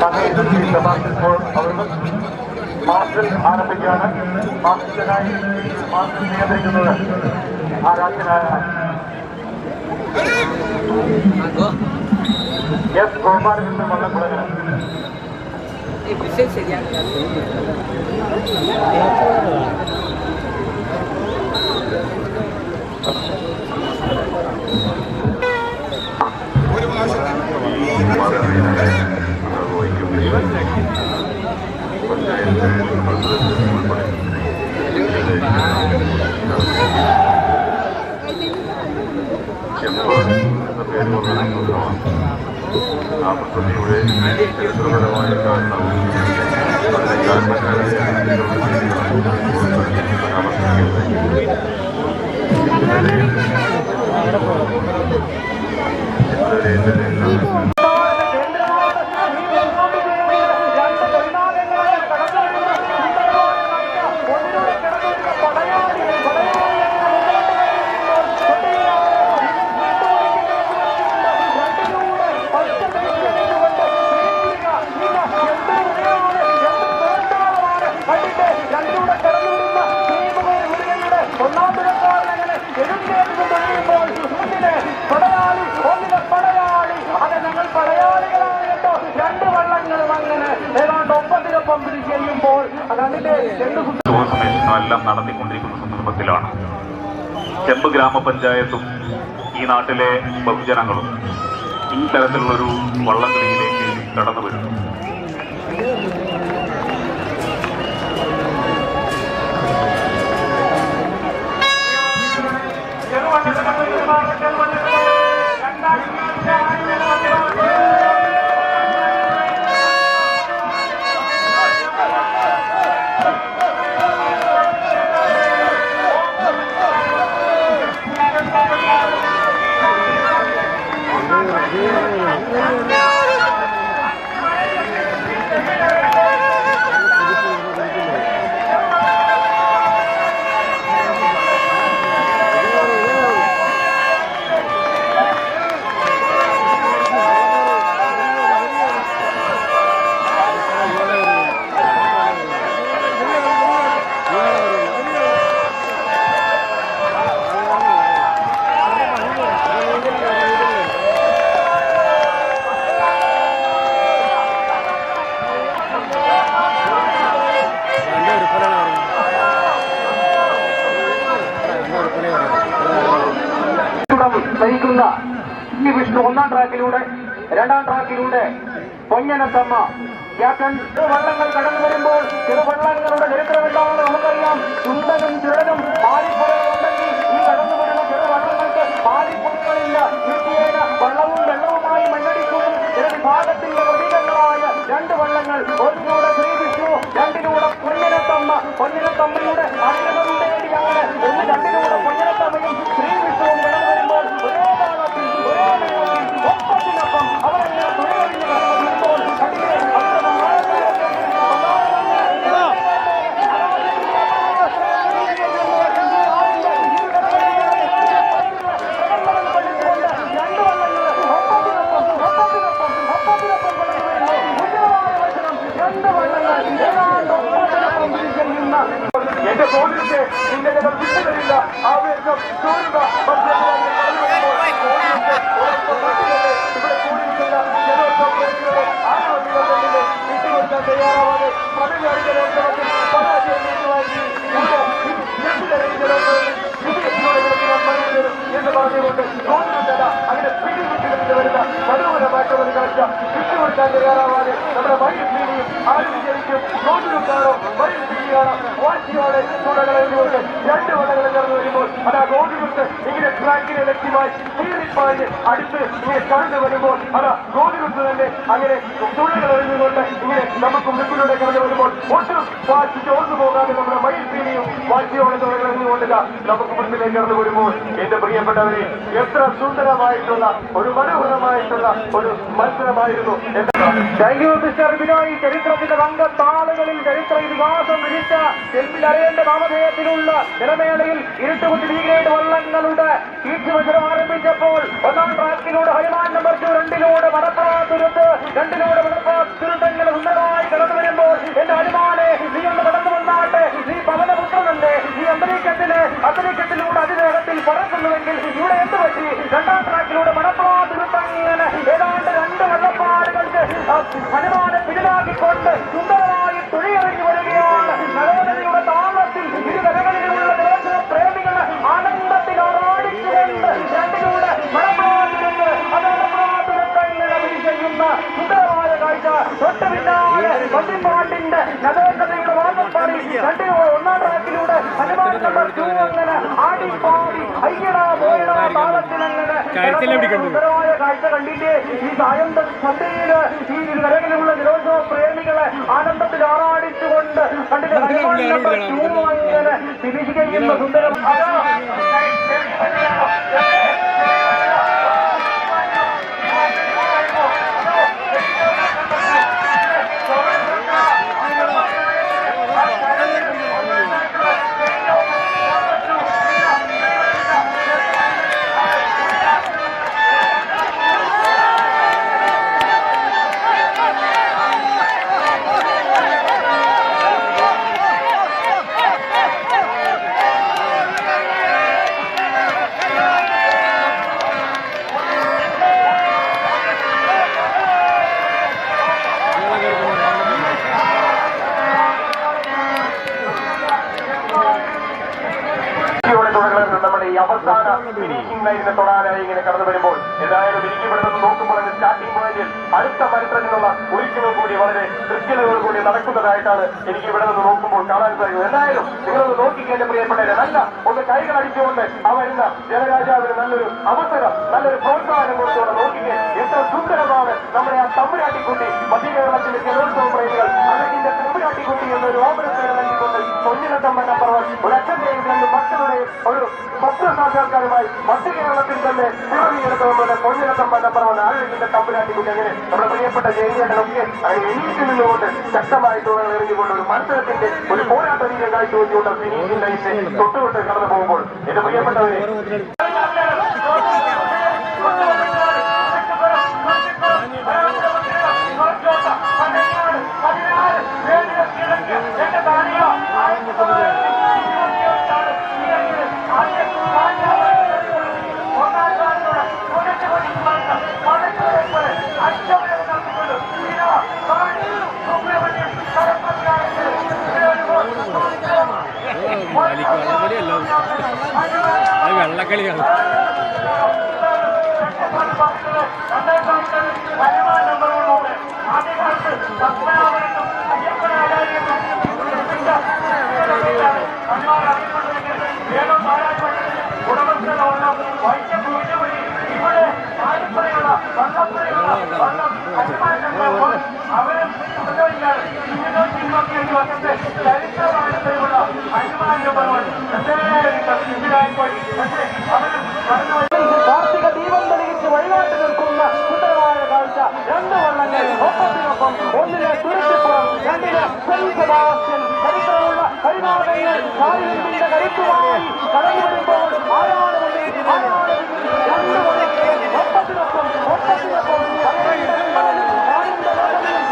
സമയത്ത് സമാപിച്ചപ്പോൾ അവർ മാസ്റ്റർ ആരംഭിക്കുകയാണ് മാസ്റ്ററിനായി മാസ്റ്റർ നിയന്ത്രിക്കുന്നത് ആരാധ്യനായ എസ് ഗോപാലകൃഷ്ണൻ വള്ളക്കുളകൻ വിഷയം ശരിയാക്കില്ല ആ പദ്ധതിയുടെ ചരിത്രപരമായ കാരണം കടന്നുവിടുന്ന കാരണക്കാരെ പരാമർശിക്കുന്നത് ഒന്നാം പുരക്കാരൻ അങ്ങനെ എഴുന്നേറ്റ് കഴിയുമ്പോൾ മുന്നിലെ പടയാളി ഒന്നിലെ പടയാളി. അതെ ഞങ്ങൾ പടയാളികളാണ് കേട്ടോ. രണ്ട് വള്ളങ്ങളും അങ്ങനെ ഏതാണ്ട് ഒപ്പത്തിനൊപ്പം അത് അതിന്റെ രണ്ട് എല്ലാം നടത്തിക്കൊണ്ടിരിക്കുന്ന സന്ദർഭത്തിലാണ് ചെമ്പ് ഗ്രാമപഞ്ചായത്തും ഈ നാട്ടിലെ ബഹുജനങ്ങളും ഈ തരത്തിലുള്ളൊരു വള്ളംകളിയിലേക്ക് കടന്നു വരുന്നു. നയിക്കുന്ന ഈ വിഷ്ണു ഒന്നാം ട്രാക്കിലൂടെ രണ്ടാം ട്രാക്കിലൂടെ പൊന്നനത്തമ്മ. ക്യാപ്റ്റൻ വള്ളങ്ങൾ കടന്നു വരുമ്പോൾ ചെറുവള്ളങ്ങളുടെ ചരിത്രം എന്താണെന്ന് നമുക്കറിയാം. ചുണ്ടനും ചുരനും പാലിപ്പുഴകളുണ്ടെങ്കിൽ ഈ കടന്നു വരുന്ന ചെറുവള്ളങ്ങൾക്ക് പാലിപ്പുഴകളില്ല നിത്യേന വള്ളവും വെള്ളവുമായി മണ്ണടിക്കുകയും ചില വിഭാഗത്തിന്റെ പ്രതീകങ്ങളായ രണ്ട് വള്ളങ്ങൾ. ഒന്നിലൂടെ ശ്രീ വിഷ്ണു രണ്ടിലൂടെ പൊന്നിനത്തമ്മ. പൊന്നിനത്തമ്മയുടെ അനുഗ്രഹം തേടി അങ്ങനെ ഒന്ന് രണ്ടിലൂടെ പൊന്നിനത്തമ്മയും ശ്രീ വിഷ്ണുവും കടന്നു വരുമ്പോൾ ഒരേ താളത്തിൽ ഒരേ നിയമത്തിൽ ഒപ്പത്തിനൊപ്പം അവരെല്ലാം തുഴയൊഴിഞ്ഞ് കടന്നു വരുമ്പോൾ കണ്ടില്ലേ അത്തരം എന്റെ പോലീസ് നിന്റെ ജനം വിട്ടുതരില്ല ആവേശം ചൂടുക ഇവിടെ കൂടിയിരിക്കുന്ന ജനോത്സവ പ്രേമികളെ ആരോഗ്യങ്ങളിലെ വിട്ടുകൊടുക്കാൻ തയ്യാറാവാതെ പതിവ് അടിക്കലോത്സവത്തിൽ പരാജയം ഏറ്റുവാങ്ങി ഇവിടെ ഈ ജനോത്സവത്തിൽ വിജയത്തിലൂടെ വിളിക്കുന്ന മനുഷ്യരും എന്ന് പറഞ്ഞുകൊണ്ട് തോന്നുന്നില്ല അങ്ങനെ പിടിവിട്ട് വരുന്ന മനോഹരമായിട്ടുള്ള ഒരു കാഴ്ച വിട്ടുകൊടുക്കാൻ തയ്യാറാവാതെ നമ്മുടെ മയിൽ ഭീമിയും ആരും വിജയിക്കും. തോന്നുന്നുണ്ടാണോ മയിൽ ഭീമിയാണ് വാശിയോടെ തുടകളെന്നുകൊണ്ട് രണ്ട് വടകളെ കടന്നു വരുമ്പോൾ അതാ ഗോതികുത്ത് ഇങ്ങനെ ട്രാക്കിനെ ലക്ഷ്യമായി. തീരിപ്പാഞ്ഞ് അടുത്ത് ഇങ്ങനെ കടന്നു വരുമ്പോൾ അതാ ഗോതികുത്ത് തന്നെ അങ്ങനെ തുഴകൾ എറിഞ്ഞുകൊണ്ട് ഇങ്ങനെ നമുക്ക് മുൻപിലൂടെ കടന്നു വരുമ്പോൾ ഒട്ടും വാശി ചോർന്നു പോകാതെ നമ്മുടെ മയിൽ പീലിയും വാശിയോടെ തുഴകൾ എഴുതുകൊണ്ടില്ല നമുക്ക് മുൻപിലേക്ക് കടന്നു വരുമ്പോൾ എന്റെ പ്രിയപ്പെട്ടവരെ എത്ര സുന്ദരമായിട്ടുള്ള ഒരു മനോഹരമായിട്ടുള്ള ഒരു മത്സരമായിരുന്നു താങ്ക് യു മിസ്റ്റർ ബിനോയ് ചരിത്രത്തിന്റെ താളുകളിൽ ചരിത്ര ഇതിഹാസം വിളിച്ച ചെമ്പിൽ അറിയേണ്ട നാമധേയത്തിലുള്ള ജനമേളയിൽ ഇരുട്ടുകുത്തി ലീഗ്രേഡ് വള്ളങ്ങളുടെ വള്ളങ്ങളുടെ മത്സരം ആരംഭിച്ചപ്പോൾ ഒന്നാം ട്രാക്കിലൂടെ ഹനുമാൻ നമ്പർ ടു രണ്ടിലൂടെ മലപ്പുറം രണ്ടിലൂടെ തിരുത്തങ്ങനെ സുന്ദരമായി കടന്നു വരുമ്പോൾ എന്റെ ഹനുമാനെ നീ ഒന്ന് കടന്നു വന്നാട്ടെ. നീ പവനപുത്രനല്ലേ. ഈ അന്തരീക്ഷത്തിൽ അന്തരീക്ഷത്തിലൂടെ അതിവേഗത്തിൽ പറക്കുന്നുവെങ്കിൽ ഇവിടെ എന്ത് പറ്റി? രണ്ടാം ട്രാക്കിലൂടെ മടപ്പാ തുരുത്തങ്ങനെ ഏതാണ്ട് രണ്ട് വെള്ളപ്പാടുകൾക്ക് ഹനുമാനെ പിന്നിലാക്കിക്കൊണ്ട് സുന്ദരമായി കാഴ്ച തൊട്ട് പിന്നാലെ വണ്ടിപ്പാട്ടിന്റെ നഗരകഥയുടെ വാദപ്പാടി രണ്ടിലൂടെ ഒന്നാം ട്രാക്കിലൂടെ ഹനുമാൻ നമ്പർ ടു അങ്ങനെ ആടിപ്പാടി അയ്യടാ പോയടാ താളത്തിലങ്ങനെ സുന്ദരമായ കാഴ്ച കണ്ടില്ലേ? ഈ സായന്ത സന്ധ്യയിൽ ഈ കരകളിലുള്ള ജലോത്സവ പ്രേമികളെ ആനന്ദത്തിൽ ആറാടിച്ചുകൊണ്ട് കണ്ടിട്ട് അനുമാൻ നമ്പർ ടു അങ്ങനെ തിരിച്ചു കഴിയുന്ന സുന്ദരം. വളരെ കൃത്യതയോടുകൂടി നടക്കുന്നതായിട്ടാണ് എനിക്ക് ഇവിടെ നിന്ന് നോക്കുമ്പോൾ കാണാൻ സാധിക്കുന്നത്. എന്തായാലും നിങ്ങളൊന്ന് നോക്കിക്കേണ്ട പ്രിയപ്പെട്ടവരെ നല്ല ഒന്ന് കൈകൾ അടിച്ചുകൊണ്ട് ആ വരുന്ന ജനരാജാവിന് നല്ലൊരു അവസരം നല്ലൊരു പ്രോത്സാഹനം കൊടുത്തുകൊണ്ട് നോക്കിക്കേ എത്ര സുന്ദരമാണ് നമ്മുടെ ആ തമ്പുരാട്ടിക്കുട്ടി മധ്യ കേരളത്തിലെ ജലോത്സവ പ്രേമികൾ അല്ലെങ്കിൽ തമ്പുരാട്ടിക്കുട്ടി എന്നൊരു ഓമനത്തിന് നൽകിക്കൊണ്ട് പൊന്നിനത്തമ്മൻ അപ്പുറം ഒരു അച്ഛന്റെയും രണ്ട് മക്കളുടെയും ഒരു സ്വപ്ന സാക്ഷാത്കാരമായി മധ്യ കേരളത്തിൽ തന്നെ നമ്മുടെ പൊന്നിനത്തമ്മൻ അപ്പുറം ആരോഗ്യത്തിന്റെ തമ്പുരാട്ടിക്കുട്ടി അങ്ങനെ നമ്മുടെ പ്രിയപ്പെട്ട ജയിലികളൊക്കെ അതിന് എണീറ്റ് നിന്നുകൊണ്ട് ശക്തമായിട്ടുള്ള എറിഞ്ഞുകൊണ്ട് ഒരു മത്സരത്തിന്റെ ഒരു പോരാട്ട രീതിയിൽ കാഴ്ചവെച്ചുകൊണ്ട് ഫിനിഷിംഗ് കടന്നു പോകുമ്പോൾ എന്റെ പ്രിയപ്പെട്ടവരെ അവരും ചരിത്രമായിട്ടുള്ള കാർത്തിക ദീപം തെളിയിച്ച് വഴികാട്ടി നിൽക്കുന്ന സുന്ദരമായ കാഴ്ച രണ്ട് വള്ളങ്ങൾ ഒപ്പത്തിനൊപ്പം. ഒന്നിലെ തുരുത്തിപ്പുറം രണ്ടിലെ സെന്റ് സെബാസ്റ്റ്യൻ ചരിത്രമുള്ള കരിനാടകങ്ങൾ കാലിന്റെ കരുത്തുമായി കടന്നു വരുമ്പോൾ ആരാണ് മുന്നിൽ ആരാണ് പിന്നിൽ? രണ്ട് വള്ളങ്ങൾ ഒപ്പത്തിനൊപ്പം ഒപ്പത്തിനൊപ്പം കാലിന്റെ വള്ളങ്ങളിൽ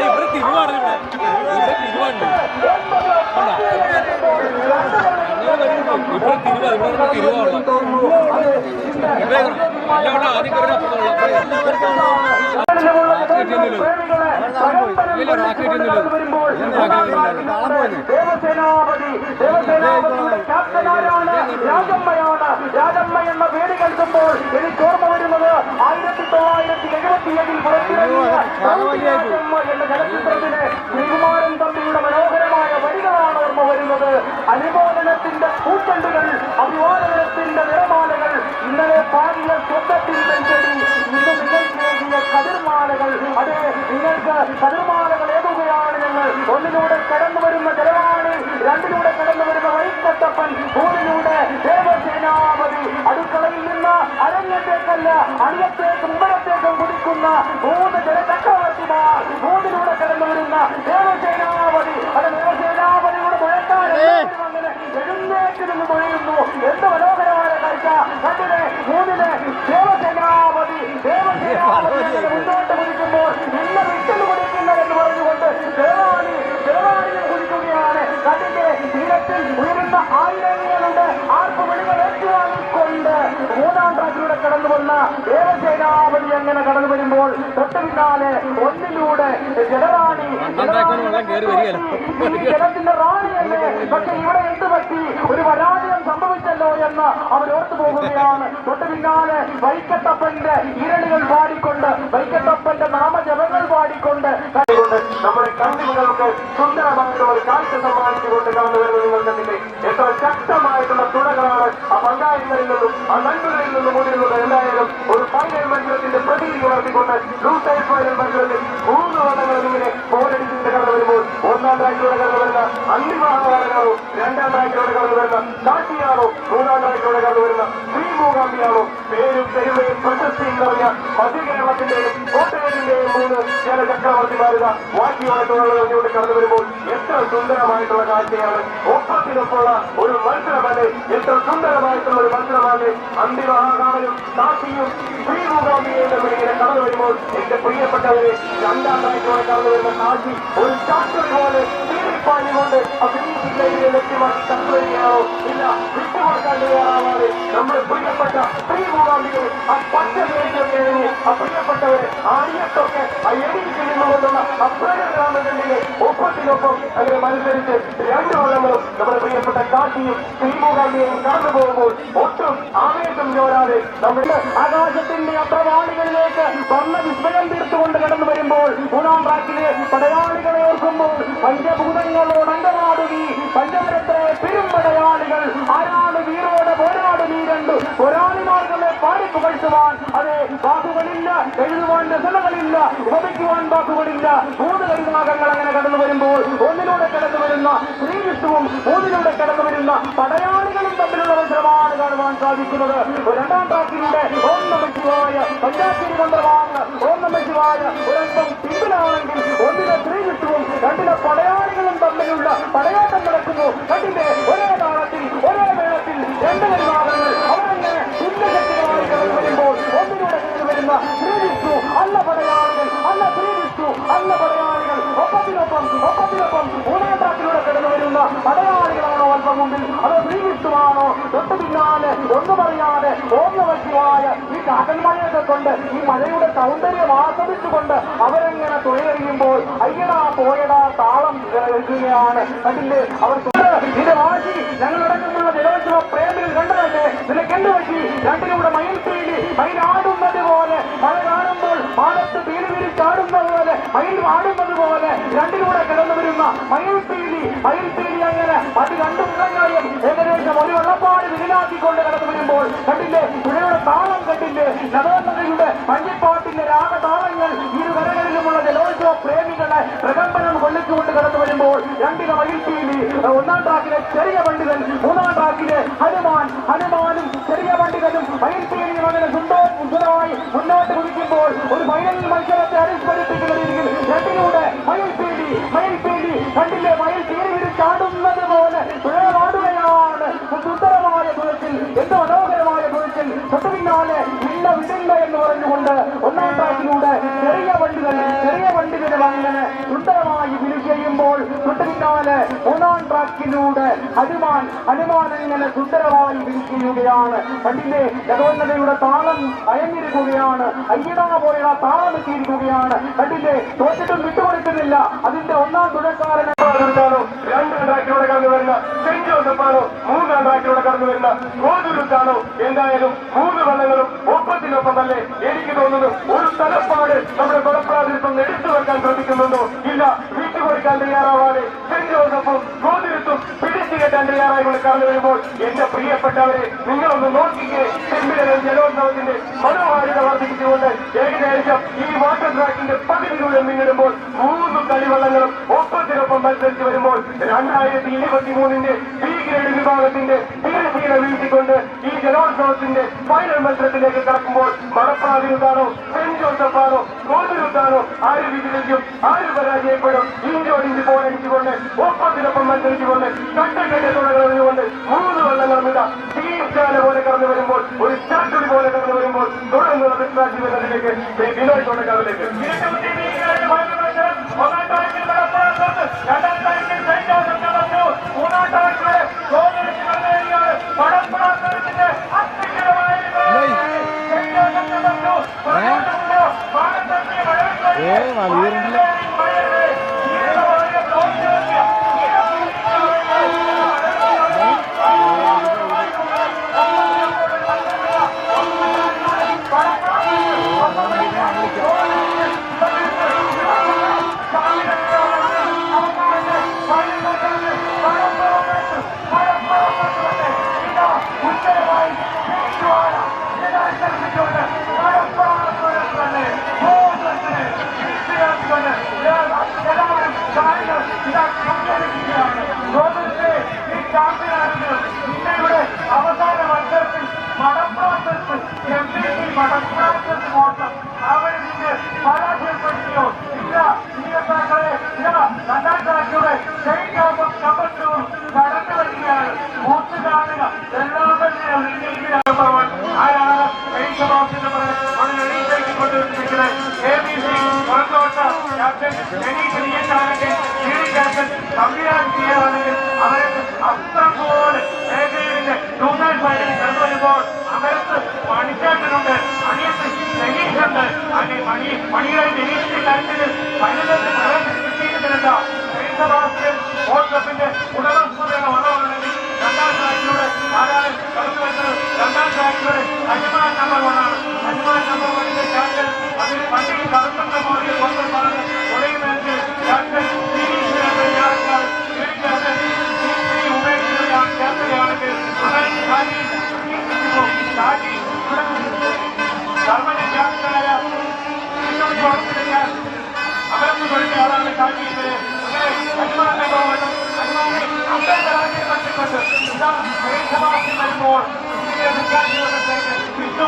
ഇവിടെ തിരുവാണ് ഇവിടെ ഇവിടെ തിരുവാണ് ഇവിടെ തിരുവാ ഇവിടെ തിരുവാണ് ഇവിടെ ഇവിടെ ആദ്യം ദേവസേനാപതി ദേവസേനാപതിയുടെ ക്യാപ്റ്റനാരാണ് രാജമ്മയാണ് രാജമ്മ എന്ന പേര് കേൾക്കുമ്പോൾ എനിക്ക് ഓർമ്മ വരുന്നത് ആയിരത്തി തൊള്ളായിരത്തി എഴുപത്തിയേഴിൽ പുറത്തിറങ്ങിയ ചലച്ചിത്രത്തിലെ ശ്രീകുമാരൻ തമ്പിയുടെ മനോഹരമായ വരികളാണ് ഓർമ്മ വരുന്നത്. അനുമോദനത്തിന്റെ പൂച്ചെണ്ടുകൾ അഭിവാദനത്തിന്റെ നിറമാലകൾ ഇന്നലെ പാടിയ സ്വന്തത്തിന്റെ ചെടി ഇന്ന് നിങ്ങൾക്ക് നൽകിയ കതിർമാലകൾ. അതെ നിങ്ങൾക്ക് കതിർമാലകൾ ഏതുകയാണ് ഞങ്ങൾ ഒന്നിലൂടെ കടന്നു വരുന്ന ജലവാണി രണ്ടിലൂടെ കടന്നു വരുന്ന വൈക്കത്തപ്പൻ മൂന്നിലൂടെ ദേവസേനാപതി. അടുക്കളയിൽ നിന്ന് അരങ്ങത്തേക്കല്ല അണിയത്തേക്കും ഉമ്മരത്തേക്കും കുടിക്കുന്ന മൂന്ന് ജനചക്രവർത്തിമാർ മൂന്നിലൂടെ കടന്നു വരുന്ന ദേവസേനാപതി അത് ദേവസേനാപതിയുടെ മുഴക്കാൻ അങ്ങനെ എഴുന്നേറ്റ് നിന്ന് പൊഴിയുന്നു. എന്ത് മനോഹരമായ കാഴ്ച. കണ്ടില്ലേ മൂന്നിലെ ദേവസേനാപതി ദേവസേനാപതി മുന്നോട്ട് കുതിക്കുമ്പോൾ ഇന്ന് വിട്ടു കുടിക്കില്ല എന്ന് പറഞ്ഞുകൊണ്ട് ദേവാണി ദേവാണിയെ കുതിക്കുകയാണ്. കണ്ടിന്റെ തീരത്തിൽ ഉയരുന്ന ആയിരങ്ങളുടെ ആർപ്പുവിളികൾ ഏറ്റുവാങ്ങിക്കൊണ്ട് മൂന്നാം ട്രാക്കിലൂടെ കടന്നു വന്ന ദേവസേനാപതി അങ്ങനെ കടന്നു വരുമ്പോൾ തൊട്ടു പിന്നാലെ ഒന്നിലൂടെ ജലറാണി ജലത്തിന്റെ റാണിയല്ലേ? പക്ഷെ ഇവിടെ എന്ത് പറ്റി? ഒരു പരാജയം സംഭവിച്ചല്ലോ എന്ന് അവർ ഓർത്തു പോകുകയാണ്. തൊട്ട് പിന്നാലെ വൈക്കത്തപ്പന്റെ ഇരളികൾ പാടിക്കൊണ്ട് വൈക്കത്തപ്പന്റെ നാമജപങ്ങൾ പാടിക്കൊണ്ട് നമ്മുടെ കണ്ണുകൾക്ക് ഒരു കാഴ്ച സമ്മാനിച്ചുകൊണ്ട് കടന്നു വരുന്നത് നിങ്ങൾ കണ്ടില്ലേ? എത്ര ശക്തമായിട്ടുള്ള തുണകളാണ് ആ പങ്കാളികളിൽ നിന്നും ആ നന്മകളിൽ നിന്നും മുന്നിലുള്ള എന്തായാലും ഒരു ഫൈനൽ മത്സരത്തിന്റെ പ്രതീതി ഉണർത്തിക്കൊണ്ട് ലൂസൈഡ് ഫൈനൽ മത്സരത്തിൽ മൂന്ന് വള്ളങ്ങളും ഇങ്ങനെ പോരടിച്ചിട്ട് കടന്നു വരുമ്പോൾ ഒന്നാം ട്രാക്കിലൂടെ കടന്നു വരുന്ന അന്തിമഹാകാരനാണോ രണ്ടാം ട്രാക്കിലൂടെ കടന്നു വരുന്ന മൂന്നാം ട്രാക്കിലൂടെ കടന്നു വരുന്ന ശ്രീമൂകാംബിയാണോ പേരും പെരുമയും പ്രശസ്തിയും നിറഞ്ഞ മധ്യ കേരളത്തിന്റെയും കോട്ടയത്തിന്റെയും മൂന്ന് ചില ചക്രവർത്തിമാരുക വാക്കിയോട്ടുള്ള കൊണ്ട് കടന്നു വരുമ്പോൾ എത്ര സുന്ദരമായിട്ടുള്ള കാഴ്ചയാണ് ഒപ്പത്തിനൊപ്പമുള്ള ഒരു മത്സരമല്ലേ എത്ര സുന്ദരമായിട്ടുള്ള ഒരു മത്സരമാണ് അന്തിമഹാകാമനും സാക്ഷിയും ശ്രീമൂകാംബിയെ തമ്മിൽ കടന്നു വരുമ്പോൾ എന്റെ പ്രിയപ്പെട്ടവരെ രണ്ടാം ട്രാക്കിലൂടെ കടന്നു വരുന്ന സാക്ഷി ഒരു ചാക്രി പോലെ തീരിപ്പാഞ്ഞുകൊണ്ട് അഭിനയിച്ചില്ലെങ്കിൽ ലക്ഷ്യമാക്കി തട്ടുകയാണോ ഇല്ല. വിട്ടുകൊടുക്കാൻ തയ്യാറാവാതെ നമ്മുടെ പ്രിയപ്പെട്ട ശ്രീമൂകാംബിയെ ആ പച്ച മേടിച്ചൊക്കെ ആ പ്രിയപ്പെട്ടവരെ ആ അടിയത്തൊക്കെ ആ എണീറ്റ് നിന്നുകൊണ്ടുള്ള അപ്രകടനാമകണ്ടിലെ ഒപ്പത്തിനൊപ്പം അങ്ങനെ മത്സരിച്ച് രണ്ടു വള്ളങ്ങളും നമ്മുടെ പ്രിയപ്പെട്ട കാശിയും ശ്രീമൂകാംബിയെയും കടന്നു പോകുമ്പോൾ ഒട്ടും ആവേശം ചോരാതെ നമ്മുടെ ആകാശത്തിന്റെ അപ്രവാളികളിലേക്ക് വർണ വിസ്മയം തീർത്തുകൊണ്ട് കടന്നു വരുമ്പോൾ മൂന്നാം ട്രാക്കിലെ പടയാളികളെ ഓർക്കുമ്പോൾ പഞ്ചഭൂതങ്ങളോട് അംഗമാടുകി പഞ്ചപുരത്തെ പെരുമ്പടയാളികൾ. ആരാണ് വീരോട് പോരാട് നീ രണ്ടു പുകഴ്ത്തുവാൻ അതെ വാക്കുകളില്ല എഴുതുവാൻ രസനകളില്ല ഉപമിക്കുവാൻ വാക്കുകളില്ല. മൂന്ന് കരുനാഗങ്ങൾ അങ്ങനെ കടന്നു വരുമ്പോൾ ഒന്നിലൂടെ കടന്നു വരുന്ന ശ്രീവിഷ്ണുവും മൂന്നിലൂടെ കടന്നു വരുന്ന പടയാളികളും തമ്മിലുള്ള മത്സരമാണ് കാണുവാൻ സാധിക്കുന്നത്. രണ്ടാം ട്രാക്കിലൂടെ ഓം നമ ശിവായ പഞ്ചായത്തിന് മന്ത്രമാണ്. ഓം നമ ശിവായ ഒരല്പം പിന്നിലാണെങ്കിൽ ഒന്നിലെ ശ്രീവിഷ്ണുവും രണ്ടിലെ പടയാളികളും തമ്മിലുള്ള പടയാട്ടം നടക്കുന്നു. കണ്ടിന്റെ ഒരേ കടന്നു വരുന്ന ശ്രീവിഷ്ണു അല്ല പടയാളികൾ അല്ല ശ്രീവിഷ്ണു അല്ല പടയാളികൾ. ഒപ്പത്തിനൊപ്പം ഒപ്പത്തിനൊപ്പം മൂന്നാം ട്രാക്കിലൂടെ കടന്നു വരുന്ന പടയാളികളാണോ അല്പം മുമ്പിൽ? അതോ ശ്രീവിഷ്ണുവാണോ തൊട്ടു പിന്നാലെ ഒന്നും അറിയാതെ ഓം ഈ കാക്കൽ കൊണ്ട് ഈ മഴയുടെ സൗന്ദര്യം ആസ്വദിച്ചുകൊണ്ട് അവരെങ്ങനെ തുഴയെറിയുമ്പോൾ അയ്യടാ പോയടാ താളം കേൾക്കുകയാണ് അതിന്റെ അവർ ഇത് വാശി. ഞങ്ങളടക്കമുള്ള ജലോത്സവ പ്രേമികൾ കണ്ടതല്ലേ നിനക്ക് എന്ത് പറ്റി? രണ്ടിലൂടെ മയിൽ പീലി മയിലാടുന്നത് പോലെ മഴ കാണുമ്പോൾ പാടത്ത് പീലി വിരിച്ചാടുന്നത് പോലെ മയിൽ ആടുന്നത് പോലെ രണ്ടിലൂടെ കിടന്നു വരുന്ന മയിൽ പീലി മയിൽ പീലി അങ്ങനെ അത് രണ്ടു മുഖങ്ങളെയും ഏകദേശം ഒരു വെള്ളപ്പാട് വിരലാക്കിക്കൊണ്ട് കടന്നു വരുമ്പോൾ കണ്ടില്ലേ? പുഴയുടെ താളം കണ്ടില്ലേ? നവോന്നതയുടെ മഞ്ഞിപ്പാട്ടിന്റെ രാഗതാളങ്ങൾ ഇരുകരകളിലുമുള്ള ജലോത്സവ പ്രേമികളെ പ്രകമ്പനം കൊള്ളിച്ചുകൊണ്ട് കടന്നു വരുമ്പോൾ രണ്ടിലെ ഒന്നാം ട്രാക്കിലെ ചെറിയ പണ്ഡിതൻ മൂന്നാം ട്രാക്കിലെ ഹനുമാൻ ഹനുമാനും ചെറിയ പണ്ഡിതനും മയിൽപ്പീലിയും അങ്ങനെ സുന്ദോ സുന്ദരമായി മുന്നോട്ട് കുതിക്കുമ്പോൾ ഒരു ഫൈനൽ മത്സരത്തെ അനുസ്മരിപ്പിക്കുന്ന രീതിയിൽ രണ്ടിലൂടെ മയിൽപ്പീലി മയിൽപ്പീലി കണ്ടില്ലേ മയിൽ തീരെ വിരിച്ചാടുന്നത് പോലെ തുഴവാടുകയാണ് സുന്ദരമായ തുഴച്ചിൽ എന്ത് മനോഹരമായ തുഴച്ചിൽ തൊട്ടുപിന്നാലെ ഇല്ല വിടില്ല എന്ന് പറഞ്ഞുകൊണ്ട് ഒന്നാം ട്രാക്കിലൂടെ ചെറിയ വണ്ടികൾ ചെറിയ വണ്ടികളും അങ്ങനെ സുന്ദരമായി ഫിനിഷ് ചെയ്യുമ്പോൾ തൊട്ടുപിന്നാലെ മൂന്നാം ട്രാക്കിലൂടെ ഹനുമാൻ ഹനുമാൻ ഇങ്ങനെ സുന്ദരമായി വിരിക്കുകയാണ് പണ്ടിന്റെ ഗതോന്നതയുടെ താളം അയഞ്ഞിരിക്കുകയാണ്. അയ്യടാ പോലെയുള്ള താളം എത്തിയിരിക്കുകയാണ്. പണ്ടിന്റെ തോറ്റിട്ടും വിട്ടുകൊടുക്കുന്നില്ല. അതിന്റെ ഒന്നാം തുഴക്കാരൻ ാണോ രണ്ടാം കടന്നു വരുന്ന മൂന്നാം ട്രാക്കിലൂടെ കടന്നു വരുന്ന ഗോതുരുത്താണോ എന്തായാലും മൂന്ന് വള്ളങ്ങളും തന്നെ എനിക്ക് തോന്നുന്നു? ഒരു തലപ്പാട് നമ്മുടെ കൊലപ്രാതിരിത്വം എടുത്തു വെക്കാൻ ശ്രമിക്കുന്നുണ്ടോ? ഇല്ല വിട്ടുകൊടുക്കാൻ തയ്യാറാവാതെ സെന്റ് ജോസഫും ഗോതുരുത്തും പിടിച്ചു കെട്ടാൻ തയ്യാറായി കൊണ്ട് കടന്നു വരുമ്പോൾ എന്റെ പ്രിയപ്പെട്ടവരെ നിങ്ങളൊന്ന് നോക്കിക്കേ. ചെമ്പിലെ ജലോത്സവത്തിന്റെ മനോഹാരിത വർദ്ധിപ്പിച്ചുകൊണ്ട് ഏകദേശം ഈ വാട്ടർ ട്രാക്കിന്റെ പകുതി ദൂരം പിന്നിടുമ്പോൾ മൂന്ന് കളിവള്ളങ്ങളും ഒപ്പത്തിനൊപ്പം മത്സരിച്ച് വരുമ്പോൾ രണ്ടായിരത്തി ഇരുപത്തി മൂന്നിന്റെ ബി ഗ്രേഡ് വിഭാഗത്തിന്റെ ഈ ഫൈനൽ മത്സരത്തിലേക്ക് കടക്കുമ്പോൾ മടപ്രാതിരുത്താണോ സെന്റ് ജോസഫാണോ ആര് വിജയിക്കും? ആര് പരാജയപ്പെടും? ഇഞ്ചോടി പോരടിച്ചുകൊണ്ട് ഒപ്പത്തിനൊപ്പം മത്സരിച്ചുകൊണ്ട് കട്ടക്കെട്ട് തുടങ്ങുന്നതുകൊണ്ട് മൂന്ന് വള്ളങ്ങളുമില്ല ടീംശാല പോലെ കടന്നു വരുമ്പോൾ ഒരു ചാട്ടുടി പോലെ കടന്നു വരുമ്പോൾ തുടർന്നുള്ള ബിസ്രാജ് വിനോദ് കൊണ്ടക്കാവിലേക്ക് Qué valiente. ലീഡ് ക്യാപ്റ്റൻ സംവിധാനം ചെയ്യാനാണെങ്കിൽ അവർക്ക് അത്ര പോലെ മേഖലയിലെ ടൂർണമെന്റ് ഫൈനലിൽ കടന്നു വരുമ്പോൾ അവർക്ക് മണിച്ചേട്ടനുണ്ട് അനിയത്ത് രനീഷുണ്ട് അല്ലെ മണി മണിയുടെ രനീഷിന്റെ കാര്യത്തിൽ ഫൈനലിൽ ഫലം കിട്ടിയിരുന്നില്ല ക്ലബിന്റെ ഉടമസ്ഥതയുടെ വന്നവരാണെങ്കിൽ രണ്ടാം ട്രാക്കിലൂടെ ആരാണ് കടന്നു വരുന്നത് രണ്ടാം ട്രാക്കിലൂടെ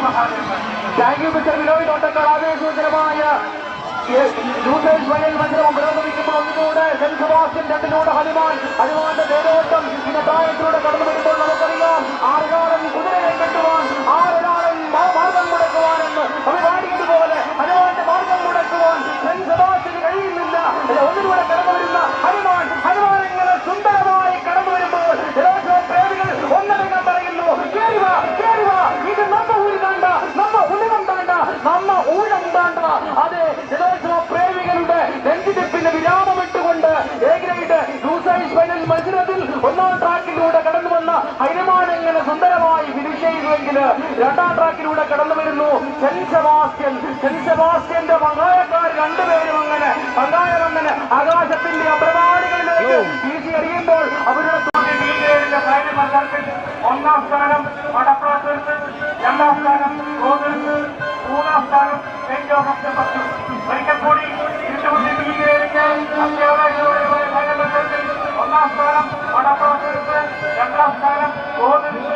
Mahadevan thank you mister Vinoy തോട്ടക്കാർ ആവേശകരമായ യൂസേഴ്സ് ഫൈനൽ മത്സരം പുരോഗമിക്കുമ്പോൾ ഒന്നിലൂടെ സെന്റ് സെബാസ്റ്റ്യൻ രണ്ടിലൂടെ ഹനുമാൻ ഹനുമാന്റെ തേരോട്ടം അങ്ങനെ ആകാശത്തിന്റെ അപ്രമാണികളിലേക്ക് വീശി എറിയുമ്പോൾ അവരുടെ ഗ്രേഡിന്റെ ഫൈനൽ മത്സരത്തിൽ ഒന്നാം സ്ഥാനം വടപ്രാസത്ത് രണ്ടാം സ്ഥാനം ഗോകുലത്ത് മൂന്നാം സ്ഥാനം സെന്റ് ജോസഫ് പത്തു ഒരിക്കൽ കൂടി ഇരുട്ടുമുട്ടി ഒന്നാം സ്ഥാനം വടപ്രാസത്ത് രണ്ടാം സ്ഥാനം ഗോകുലത്ത്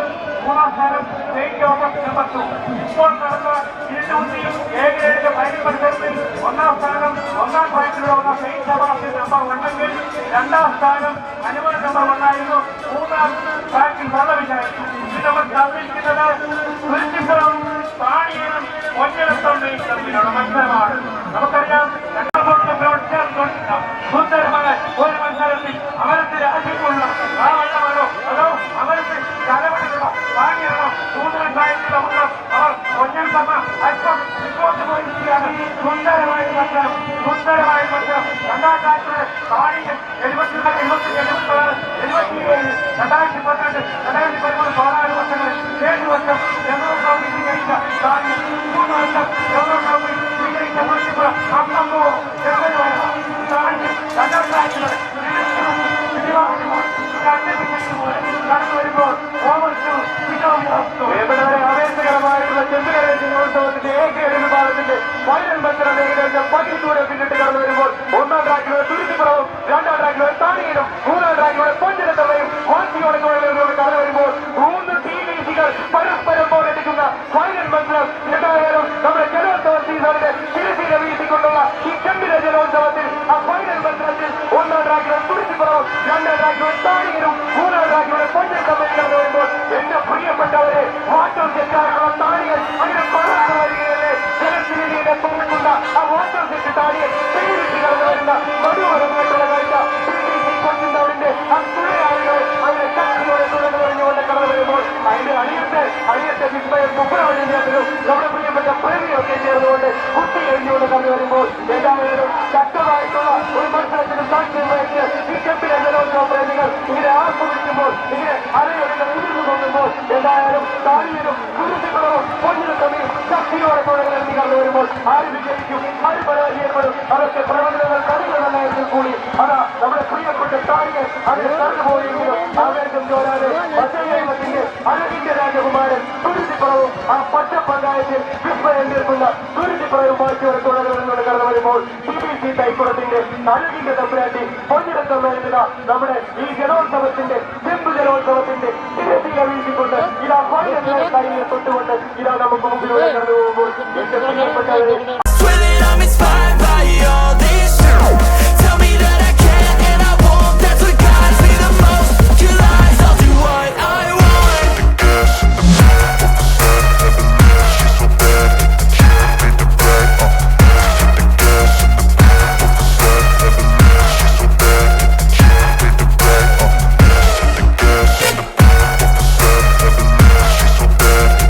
മൂന്നാം സ്ഥാനം സെന്റ് ജോസഫ് പത്തു ഇപ്പോൾ നടന്ന എ ഗ്രേഡിന്റെ ഫൈനൽ മത്സരത്തിൽ ഒന്നാം സ്ഥാനം ഒന്നാം വന്ന സെയിന്റ് സെബാസ്റ്റ്യൻ നമ്പർ വണ്ണെങ്കിൽ രണ്ടാം സ്ഥാനം അനുമതി നമ്പർ വണ്ണായിരുന്നു മൂന്നാം ട്രാക്കിൽ വള്ളവില്ലായിരുന്നു ഇത് നമ്മൾ തന്നിരിക്കുന്നത് തുരുത്തിപ്പുറം പാണിയനും ഒന്നിടത്തൊണ്ടയും തമ്മിലുള്ള മത്സരമാണ്. നമുക്കറിയാം രണ്ടാമത്തെ പ്രവർത്തനം സുന്ദരമായ ഒരു മത്സരത്തിൽ അമരത്തിൽ രാജ്യമുള്ള പ്രായത്തിലുള്ള വള്ളം അവർ ഒന്നാം തമ്മ അല്പം മുന്നോട്ട് പോയിരിക്കുകയാണ് സുന്ദരമായ മത്സരം സുന്ദരമായ മത്സരം രണ്ടാം കാലത്ത് പാണിയൻ എഴുപത്തിനാല് എഴുപത്തി എഴുപത്തിയാറ് എഴുപത്തിയേഴ് രണ്ടായിരത്തി പന്ത്രണ്ട് രണ്ടായിരത്തി പതിമൂന്ന് പതിനാല് വർഷങ്ങൾ ഏഴ് വർഷം നെഹ്റു ട്രോഫി സ്വീകരിച്ച പാണിയൻ മൂന്ന് വർഷം നെഹ്റു ട്രോഫി സ്വീകരിച്ച അമ്മമ്മോ ചെറുപുഴ പാണിയൻ രണ്ടാം കാലത്ത് കടന്നു വരുമ്പോൾ പ്രിയപ്പെട്ടവരെ വാസ്തവത്തിന്റെ എ ഗ്രേഡ് ഫൈനൽ വയലൻ മത്സരം ഏകദേശം പതിനൂറ് പിന്നിട്ട് കടന്നു വരുമ്പോൾ ഒന്നാം ട്രാക്കിലൂടെ തുരുത്തിപ്പുറവും രണ്ടാം ട്രാക്കിലൂടെ താനീരും മൂന്നാം ട്രാക്കിലൂടെ പൊഞ്ചിരത്തറയും വാശിയോടെ തൊഴിലുകളിലൂടെ കടന്നു വരുമ്പോൾ മൂന്ന് ടീം പരസ്പരം പോരടിക്കുന്ന ഫൈനൽ മത്സരം. എന്തായാലും നമ്മുടെ ജലോത്സവ സീസണിലെ തിരുത്തിര വീശിക്കൊണ്ടുള്ള ഈ ഗംഭീര ജലോത്സവത്തിൽ ആ ഫൈനൽ മത്സരത്തിൽ ഒന്നാം ട്രാക്കിലൂടെ തുരുത്തിപ്പുറവും രണ്ടാം ട്രാക്കിലൂടെ താനീരും മൂന്നാം ട്രാക്കിലൂടെ പൊഞ്ചിരത്തറയും ചെമ്പ് സെറ്റായിട്ടുള്ള താടികൾ അങ്ങനെ പകർന്നു വരികയല്ലേ ജനശ്രീയുടെ തുറക്കുന്ന ആ വാട്ടർ സെറ്റ് താടികൾ പേരിട്ട് കടന്നു വരുന്ന മടുവരമായിട്ടുള്ള കാഴ്ച കൊച്ചുണ്ടവന്റെ ആ തുണയാളുകൾ അങ്ങനെ ശക്തിയോടെ തുടർന്ന് കഴിഞ്ഞുകൊണ്ട് കടന്നു വരുമ്പോൾ അതിന്റെ അടിയത്തെ അടിയത്തെ വിസ്മയം മുപ്പതാവഴിയിലും നമ്മുടെ പ്രിയപ്പെട്ട പ്രേമിയൊക്കെ ചേർന്നുകൊണ്ട് കുട്ടി കഴിഞ്ഞുകൊണ്ട് കടന്നു വരുമ്പോൾ എല്ലാവരും ശക്തമായിട്ടുള്ള ഒരു മത്സരത്തിന് സാക്ഷ്യം വഹിച്ച് ചെപ്പിലെ ജലോത്സവ ഇങ്ങനെ ആസ്വദിക്കുമ്പോൾ ഇങ്ങനെ അരയൊക്കെ ഉയർന്നു നോക്കുമ്പോൾ എന്തായാലും താടിയനും കുരുതികളവും പൊന്നിനും തമ്മിൽ ശക്തിയോടെ തുടങ്ങി കടന്നു വരുമ്പോൾ ആര് വിജയിക്കും? ആര് പരാജയപ്പെടും? അതൊക്കെ പ്രവചനങ്ങൾ കടുകളെന്നായിരുന്നു കൂടി. അതാ നമ്മുടെ പ്രിയപ്പെട്ട താടികൾ അങ്ങനെ കടന്നു പോയെങ്കിലും ആവേശം ചോരാതെ പച്ചയത്തിന്റെ അഴകിന്റെ രാജകുമാരൻ തുരുത്തിപ്പുറവും ആ പച്ച പഞ്ചായത്തിൽ വിസ്മയം തീർക്കുന്ന തുരുത്തിപ്പുറവും മാറ്റിയോടെ തുടങ്ങുന്നതിലൂടെ കടന്നു തൈക്കുളത്തിന്റെ അഴകിന്റെ തമ്പുരാട്ടി പൊന്നിടം തമ്മിലുള്ള നമ്മുടെ ഈ ജലോത്സവത്തിന്റെ ചെമ്പ് ജലോത്സവത്തിന്റെ തിരത്തിയ വീഴ്ചക്കൊണ്ട് ഇതാ ഫൈനൽ കയ്യിൽ തൊട്ടുകൊണ്ട് ഇതാ നമുക്ക് മുമ്പിലൂടെ കടന്നു പോകുമ്പോൾ